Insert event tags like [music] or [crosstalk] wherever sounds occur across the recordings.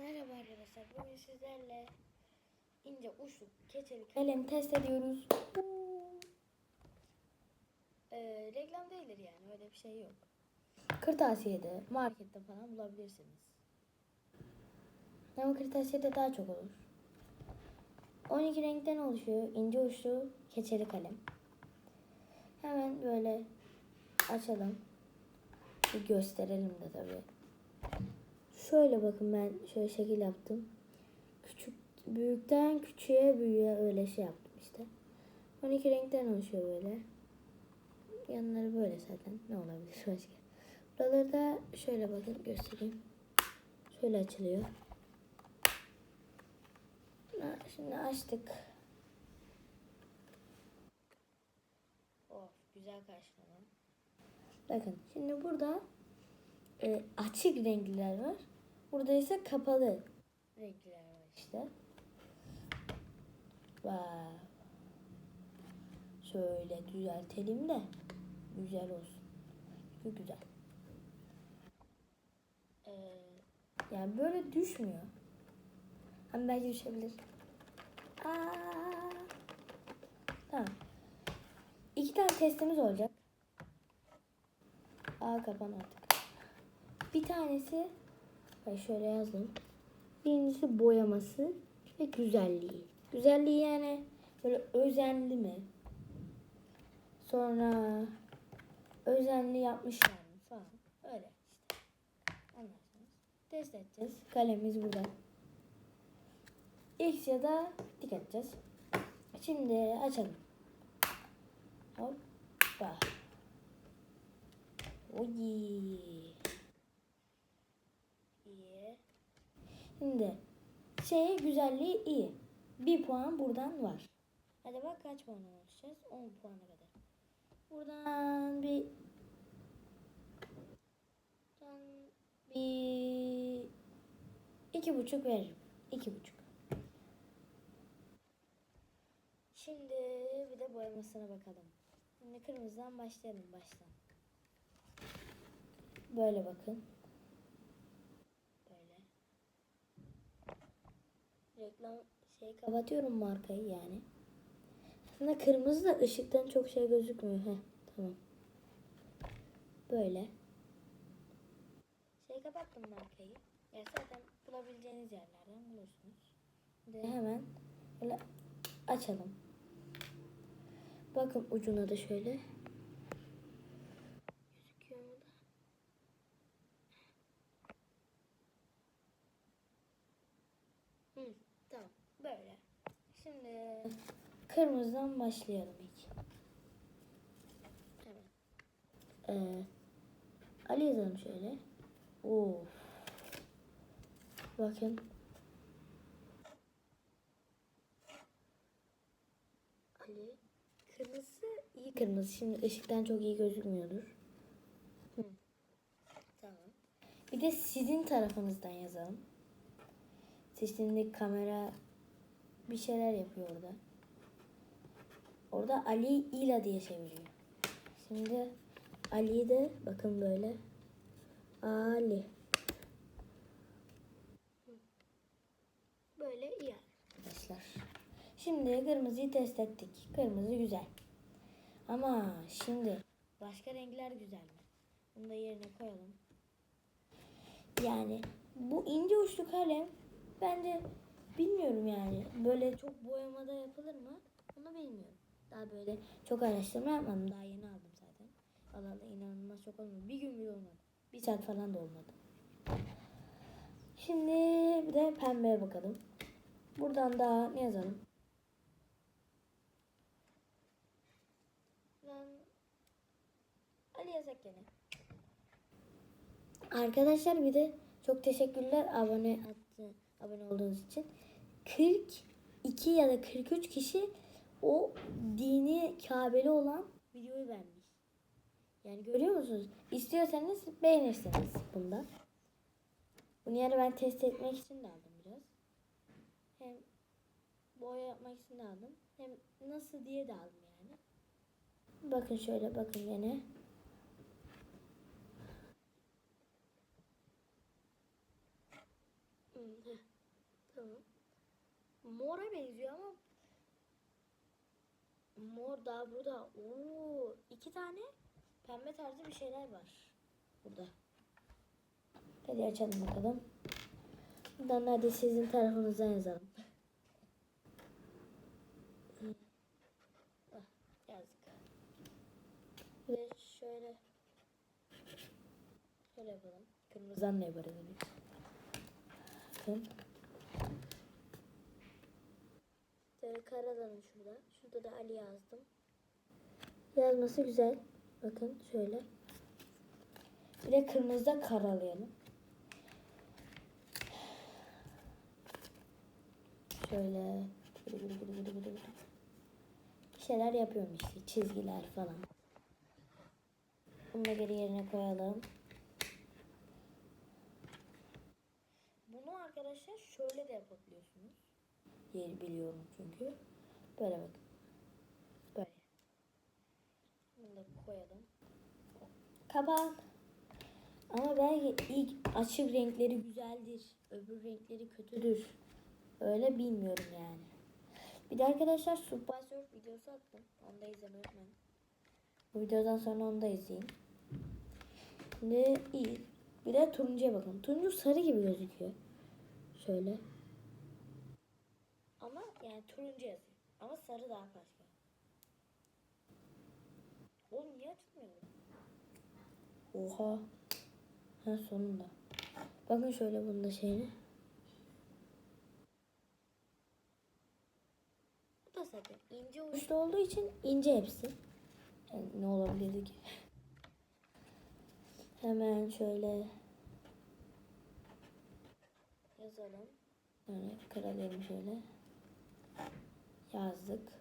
Merhaba arkadaşlar. Bugün sizlerle ince uçlu keçeli kalem test ediyoruz. Ee, reklam değildir yani öyle bir şey yok. Kırtasiye'de, markette falan bulabilirsiniz. Ama kırtasiyede daha çok olur. 12 renkten oluşuyor ince uçlu keçeli kalem. Hemen böyle açalım. Bir gösterelim de tabii. Şöyle bakın ben şöyle şekil yaptım. Küçük büyükten küçüğe büyüğe öyle şey yaptım işte. 12 renkten oluşuyor böyle. Yanları böyle zaten. Ne olabilir [laughs] başka? Buraları da şöyle bakın göstereyim. Şöyle açılıyor. Şimdi açtık. Of güzel karşılama. Bakın şimdi burada e, açık renkliler var. Burada ise kapalı renkliler var işte. Wow. Şöyle düzeltelim de güzel olsun. Çok güzel. Ee, yani böyle düşmüyor. Ama belki düşebilir. Aa. Tamam. İki tane testimiz olacak. Aa kapan artık. Bir tanesi ben şöyle yazdım. Birincisi boyaması ve güzelliği. Güzelliği yani böyle özenli mi? Sonra özenli yapmışlar mı falan. Öyle işte. Anlarsınız. Test edeceğiz. Kalemimiz burada. X ya da dik edeceğiz. Şimdi açalım. Hoppa. Oy. İyi. Şimdi şey güzelliği iyi. Bir puan buradan var. Acaba kaç puan alacağız? 10 puana kadar. Buradan bir buradan bir iki buçuk veririm. İki buçuk. Şimdi bir de boyamasına bakalım. Şimdi kırmızıdan başlayalım baştan. Böyle bakın. Böyle. Reklam şey kapatıyorum markayı yani. Aslında kırmızı da ışıktan çok şey gözükmüyor. Heh, tamam. Böyle. Şey kapattım markayı. Ya zaten bulabileceğiniz yerlerden bulursunuz. Şimdi hemen böyle açalım. Bakın ucuna da şöyle. Gözüküyor mu da? Hı, tamam. Böyle. Şimdi kırmızıdan başlayalım ilk. Evet. Ee, Ali yazalım şöyle. Oo. Bakın. Ali. Kırmızı iyi kırmızı. Şimdi ışıktan çok iyi gözükmüyordur. Hı. Tamam. Bir de sizin tarafınızdan yazalım. Şimdi kamera bir şeyler yapıyor orada. Orada Ali İla diye çeviriyor. Şimdi Ali'yi de bakın böyle. Ali. Böyle iyi arkadaşlar. Şimdi kırmızıyı test ettik. Kırmızı güzel. Ama şimdi başka renkler güzel mi? Bunu da yerine koyalım. Yani bu ince uçlu kalem bence bilmiyorum yani. Böyle çok boyamada yapılır mı? Onu bilmiyorum. Daha böyle çok araştırma yapmadım. Daha yeni aldım zaten. Allah inanılmaz çok olmadı. Bir gün bile olmadı. Bir saat falan da olmadı. Şimdi bir de pembeye bakalım. Buradan daha ne yazalım? Ben Ali yasak gene. Arkadaşlar bir de çok teşekkürler abone attı, abone olduğunuz için. 42 ya da 43 kişi o dini Kabe'li olan videoyu beğenmiş. Yani görüyor musunuz? İstiyorsanız beğenirsiniz bunda. Bunu yani ben test etmek için de aldım biraz. Hem boya yapmak için de aldım. Hem nasıl diye de aldım yani. Bakın şöyle bakın. Hı, heh. Tamam. Mora benziyor ama daha burada. Oo, iki tane pembe tarzı bir şeyler var burada. Hadi açalım bakalım. Buradan hadi sizin tarafınızdan yazalım. Ah, yazdık. Ve şöyle şöyle yapalım. Kırmızıdan ne yaparız? Bakın. Böyle karadanım şurada. Şurada da Ali yazdım. Yazması güzel. Bakın şöyle. Bir de kırmızıda karalayalım. Şöyle. Bir şeyler yapıyorum işte. Çizgiler falan. Bunu da geri yerine koyalım. Bunu arkadaşlar şöyle de yapabiliyorsunuz. Yeri biliyorum çünkü. Böyle bakın. Böyle. Bunu da koyalım. Kapan. Ama belki ilk açık renkleri güzeldir. Öbür renkleri kötüdür. Öyle bilmiyorum yani. Bir de arkadaşlar Subway Surf videosu attım. Onu da izlemeyi unutmayın. Bu videodan sonra onu da izleyin. Şimdi iyi. Bir de turuncuya bakın. Turuncu sarı gibi gözüküyor. Şöyle. Ama yani turuncu yazıyor. Ama sarı daha başka. Oha. Ha sonunda. Bakın şöyle bunda şeyini. Bu da zaten ince uçlu olduğu için ince hepsi. Yani ne olabilirdi ki? Hemen şöyle yazalım. Yani karalayalım şöyle. Yazdık.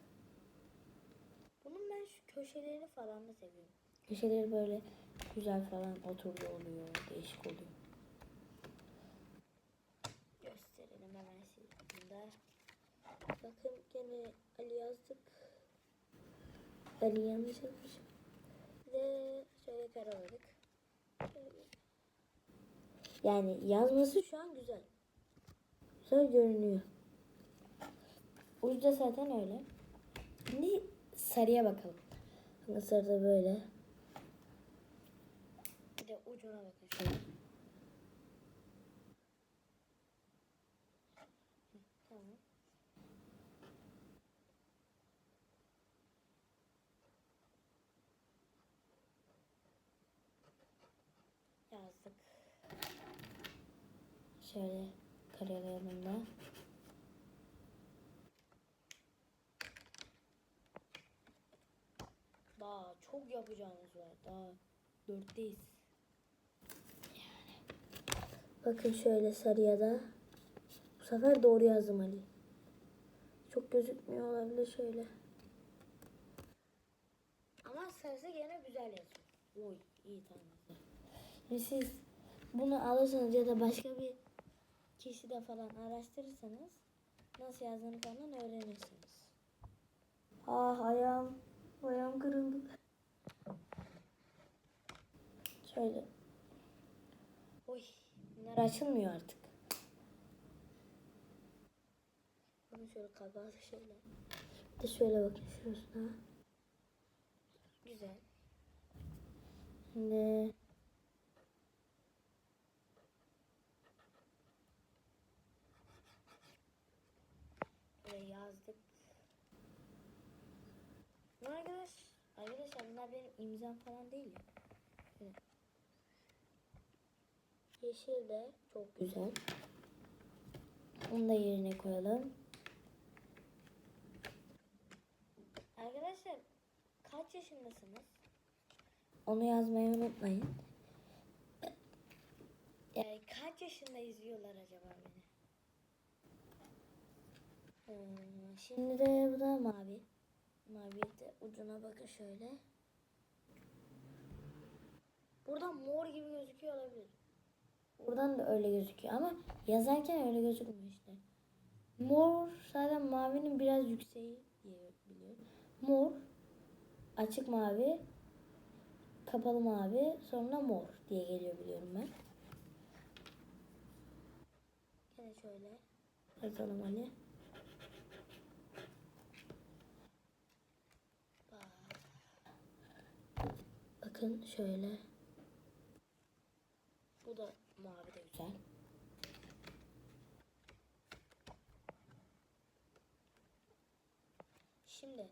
Bunun ben şu köşelerini falan da seviyorum. Köşeleri böyle güzel falan oturdu oluyor. Değişik oluyor. Gösterelim hemen sizin Bakın gene Ali yazdık. Ali yanlış yazmışım. Ve şöyle karaladık. Şöyle. Yani yazması şu an güzel. Güzel görünüyor. Ucu da zaten öyle. Şimdi sarıya bakalım. Bakın sarıda böyle. Ucuna bakın şöyle. Tamam. Yazdık. Şöyle karalayalım da. Daha çok yapacağımız var. Daha dörtteyiz. Bakın şöyle sarıya da. Bu sefer doğru yazdım Ali. Çok gözükmüyor olabilir şöyle. Ama sarısı gene güzel yazıyor. Oy iyi tamam. Şimdi siz bunu alırsanız ya da başka bir kişi de falan araştırırsanız nasıl yazdığını falan öğrenirsiniz. Ah ayağım, ayağım kırıldı. Şöyle. Bunlar açılmıyor artık. Bunu şöyle kapalı şöyle. Bir de şöyle bakın şurasına. Güzel. Şimdi Böyle yazdık. Arkadaş, arkadaşlar bunlar benim imzam falan değil ya. Şöyle. Yeşil de çok güzel. Onu da yerine koyalım. Arkadaşlar kaç yaşındasınız? Onu yazmayı unutmayın. Yani kaç yaşında izliyorlar acaba beni? Hmm, şimdi de bu da mavi. Mavi de ucuna bakın şöyle. Buradan mor gibi gözüküyor olabilir. Buradan da öyle gözüküyor ama yazarken öyle gözükmüyor işte. Mor zaten mavinin biraz yükseği diye biliyorum. Mor, açık mavi, kapalı mavi, sonra mor diye geliyor biliyorum ben. De şöyle yazalım. Bak. Bakın şöyle. Bu da mavi de güzel. Şimdi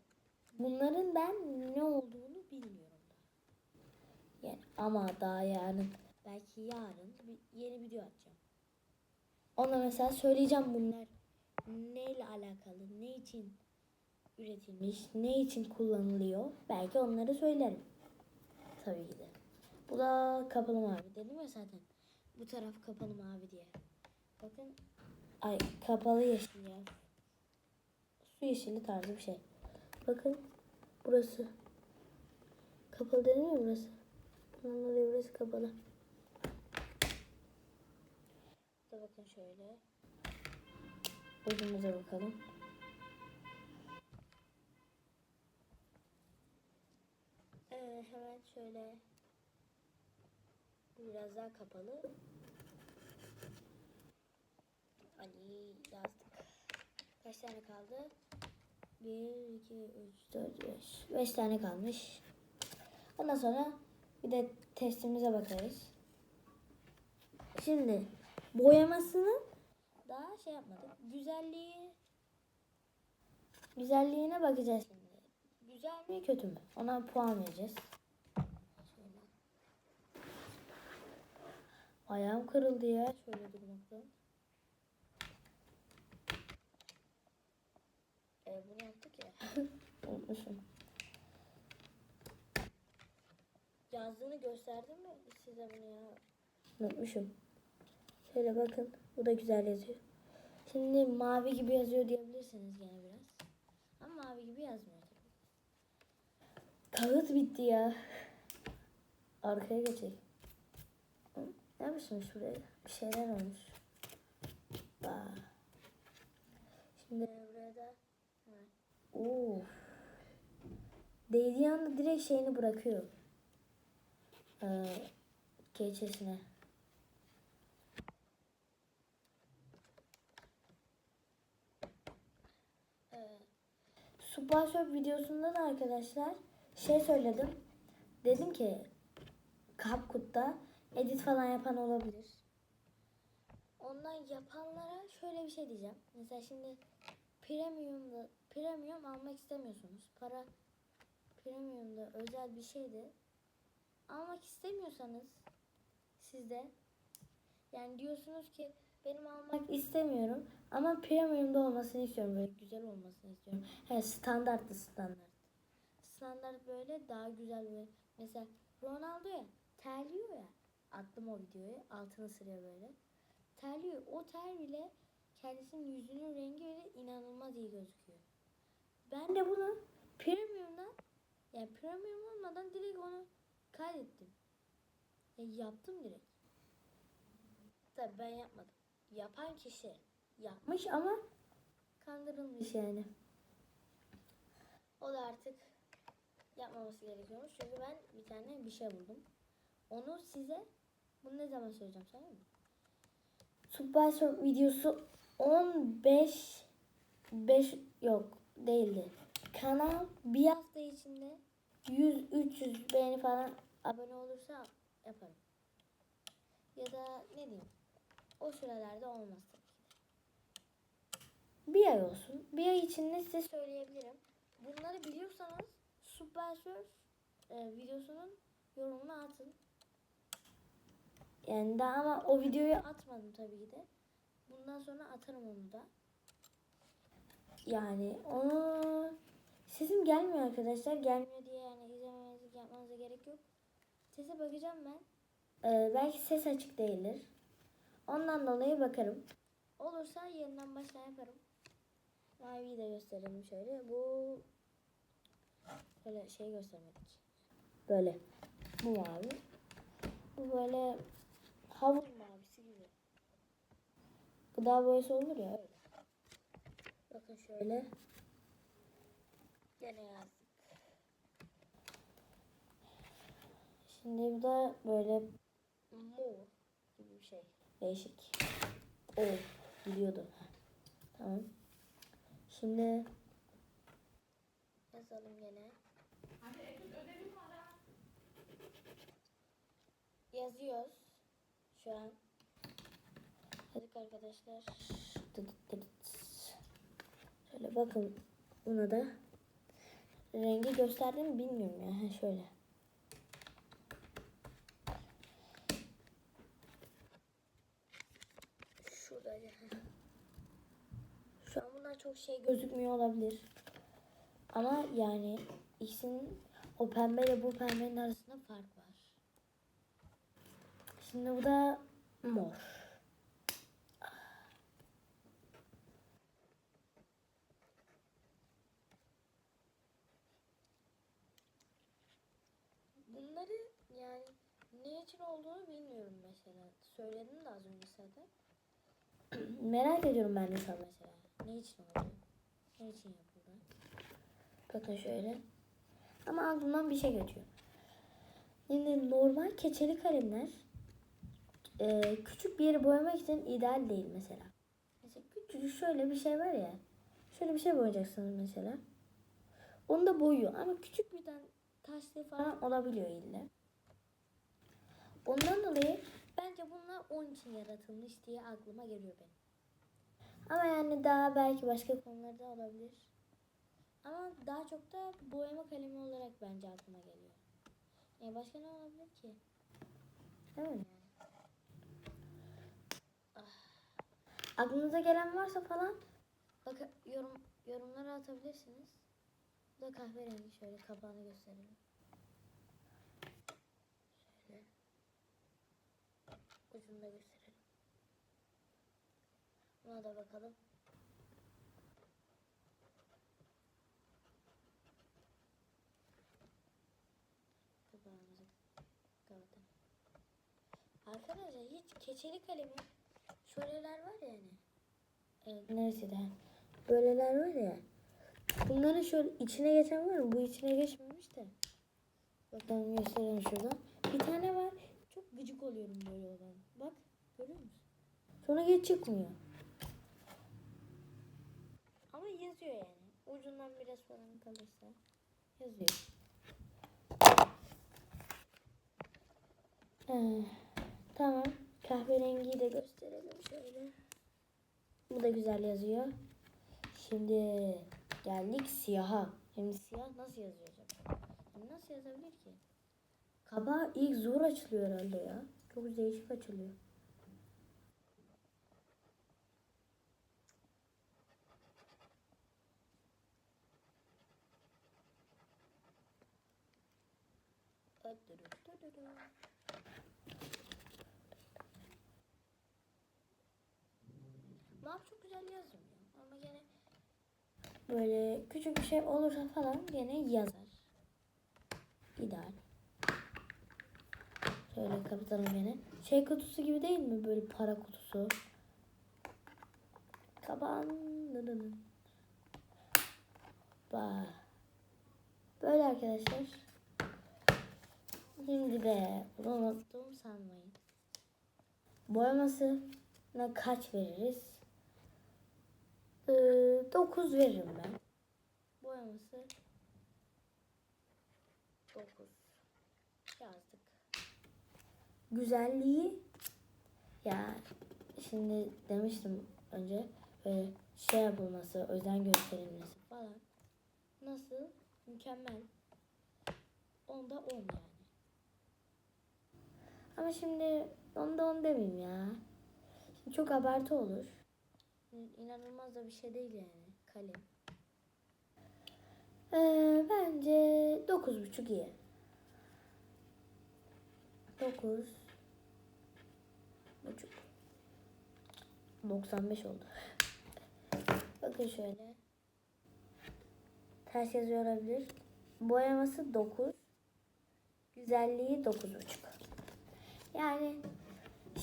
bunların ben ne olduğunu bilmiyorum da. Yani ama daha yarın belki yarın bir yeni video atacağım. Ona mesela söyleyeceğim bunlar neyle alakalı, ne için üretilmiş, ne için kullanılıyor. Belki onları söylerim. Tabii ki de. Bu da kapalı mavi. Dedim ya zaten. Bu taraf kapalı mavi diye. Bakın. Ay kapalı yeşil ya. Su yeşili tarzı bir şey. Bakın. Burası. Kapalı değil mi burası? Bunun dolayı burası kapalı. Da bakın şöyle. Ucumuza bakalım. Ee, hemen şöyle biraz daha kapalı. Ali yazdık. Kaç tane kaldı? 1, 2, 3, 4, 5. 5 tane kalmış. Ondan sonra bir de testimize bakarız. Şimdi boyamasını daha şey yapmadık. Güzelliği güzelliğine bakacağız şimdi. Güzel mi kötü mü? Ona puan vereceğiz. Ayağım kırıldı ya. Şöyle durmaktan. E, bunu yaptık ya. [laughs] Unutmuşum. Yazdığını gösterdim mi size bunu ya? Unutmuşum. Şöyle bakın. Bu da güzel yazıyor. Şimdi mavi gibi yazıyor diyebilirsiniz gene biraz. Ama mavi gibi yazmıyor tabii. Kağıt bitti ya. Arkaya geçelim. Ne yapmışsın şuraya? Bir şeyler olmuş. Bak. Şimdi buraya da. Oo. Değdiği anda direkt şeyini bırakıyor. Ee, keçesine. Ee, videosunda da arkadaşlar şey söyledim. Dedim ki CapCut'ta edit falan yapan olabilir. Ondan yapanlara şöyle bir şey diyeceğim. Mesela şimdi premium'da premium almak istemiyorsunuz. Para premium'da özel bir şeydi. Almak istemiyorsanız siz de yani diyorsunuz ki benim almak istemiyorum ama premium'da olmasını istiyorum. Böyle güzel olmasını istiyorum. He standartlı standart. Standart böyle daha güzel böyle. Mesela Ronaldo ya terliyor ya. Attım o videoyu. Altını sırıyor böyle. Terliyor. O ter bile kendisinin yüzünün rengi bile inanılmaz iyi gözüküyor. Ben de bunu premium'dan yani premium olmadan direkt onu kaydettim. Ya yaptım direkt. Tabii ben yapmadım. Yapan kişi yapmış ama kandırılmış yani. O da artık yapmaması gerekiyormuş. Çünkü ben bir tane bir şey buldum. Onu size bunu ne zaman söyleyeceğim söyleyeyim mi? Super videosu 15 5 yok değildi. Kanal bir hafta içinde 100-300 beğeni falan abone olursa yaparım. Ya da ne diyeyim o sürelerde olmaz tabii ki. Bir ay olsun. Bir ay içinde size söyleyebilirim. Bunları biliyorsanız Super Surf e, videosunun yorumuna atın. Yani daha ama o videoyu atmadım tabii ki de. Bundan sonra atarım onu da. Yani onu sesim gelmiyor arkadaşlar. Gelmiyor diye yani izlemenizi yapmanıza gerek yok. Sese bakacağım ben. Ee, belki ses açık değildir. Ondan dolayı bakarım. Olursa yeniden baştan yaparım. Maviyi de gösterelim şöyle. Bu böyle şey göstermedik. Böyle. Bu mavi. Bu böyle havuz mavisi gibi. Gıda boyası olur ya öyle. Bakın şöyle. Gene yazdık. Şimdi bu da böyle mor gibi bir şey. Değişik. Oh. Biliyordu. Tamam. Şimdi yazalım gene. Yazıyoruz şu an. Hadi arkadaşlar. Dıdıt. Şöyle bakın buna da rengi gösterdim mi bilmiyorum ya. Ha, şöyle. Şurada. Şu an bunlar çok şey gözükmüyor olabilir. Ama yani ikisinin o pembe ile bu pembenin arasında fark var. Şimdi bu da mor. Bunları yani ne için olduğunu bilmiyorum mesela. Söyledim de az önce zaten. [clears throat] Merak ediyorum ben de mesela. Ne için oldu? Ne için yapıldı? Bakın şöyle. Ama aklımdan bir şey geçiyor. Yine normal keçeli kalemler e, küçük bir yeri boyamak için ideal değil mesela. Mesela küçücük şöyle bir şey var ya. Şöyle bir şey boyayacaksınız mesela. Onu da boyuyor ama küçük bir taşlı falan olabiliyor illa. Ondan dolayı bence bunlar onun için yaratılmış diye aklıma geliyor benim. Ama yani daha belki başka konularda olabilir. Ama daha çok da boyama kalemi olarak bence aklıma geliyor. Yani başka ne olabilir ki? Değil mi? Ah. Aklınıza gelen varsa falan bakın yorum yorumlara atabilirsiniz. Bu da kahverengi şöyle kapağını gösterelim. Şöyle. Ucunu da gösterelim. Buna da bakalım. Kapağımızı kapatalım. Arkadaşlar hiç keçeli kalemi şöyleler var ya hani. Evet, neresi de? Böyleler var ya. Bunların şöyle içine geçen var mı? Bu içine geçmemiş de. Bakalım göstereyim şuradan. Bir tane var. Çok gıcık oluyorum böyle olan. Bak görüyor musun? Sonra geç çıkmıyor. Ama yazıyor yani. Ucundan biraz falan kalırsa yazıyor. Ee, tamam. Kahverengiyi de gösterelim şöyle. Bu da güzel yazıyor. Şimdi geldik siyaha. Şimdi siyah nasıl yazıyor acaba? Nasıl yazabilir ki? Kabağı ilk zor açılıyor herhalde ya. Çok değişik açılıyor. Map çok güzel yazmıyor ama gene böyle küçük bir şey olursa falan gene yazar. İdeal. Şöyle kapatalım gene. Şey kutusu gibi değil mi böyle para kutusu? Kaban. Bak. Böyle arkadaşlar. Şimdi de bunu unuttum sanmayın. Boyamasına kaç veririz? Ee, 9 veririm ben. Boyaması 9 yazdık. Güzelliği ya şimdi demiştim önce böyle şey yapılması, özen gösterilmesi falan. Nasıl? Mükemmel. Onda 10 yani. Ama şimdi onda 10 demeyeyim ya. Şimdi çok abartı olur. İnanılmaz da bir şey değil yani kalem. Ee, bence 9.5 iyi. 9 buçuk. 95 oldu. Bakın şöyle. Ters yazıyor olabilir. Boyaması 9. Güzelliği 9.5. Yani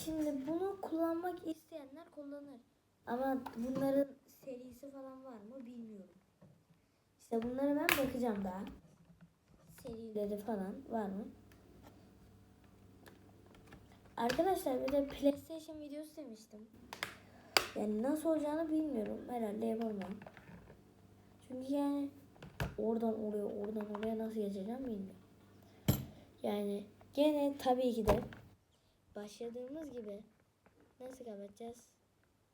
şimdi bunu kullanmak isteyenler kullanır. Ama bunların serisi falan var mı bilmiyorum. İşte bunları ben bakacağım daha. Serileri falan var mı? Arkadaşlar bir de PlayStation videosu demiştim. Yani nasıl olacağını bilmiyorum. Herhalde yapamam. Çünkü yani oradan oraya oradan oraya nasıl geçeceğim bilmiyorum. Yani gene tabii ki de başladığımız gibi nasıl kapatacağız?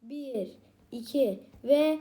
1, 2 ve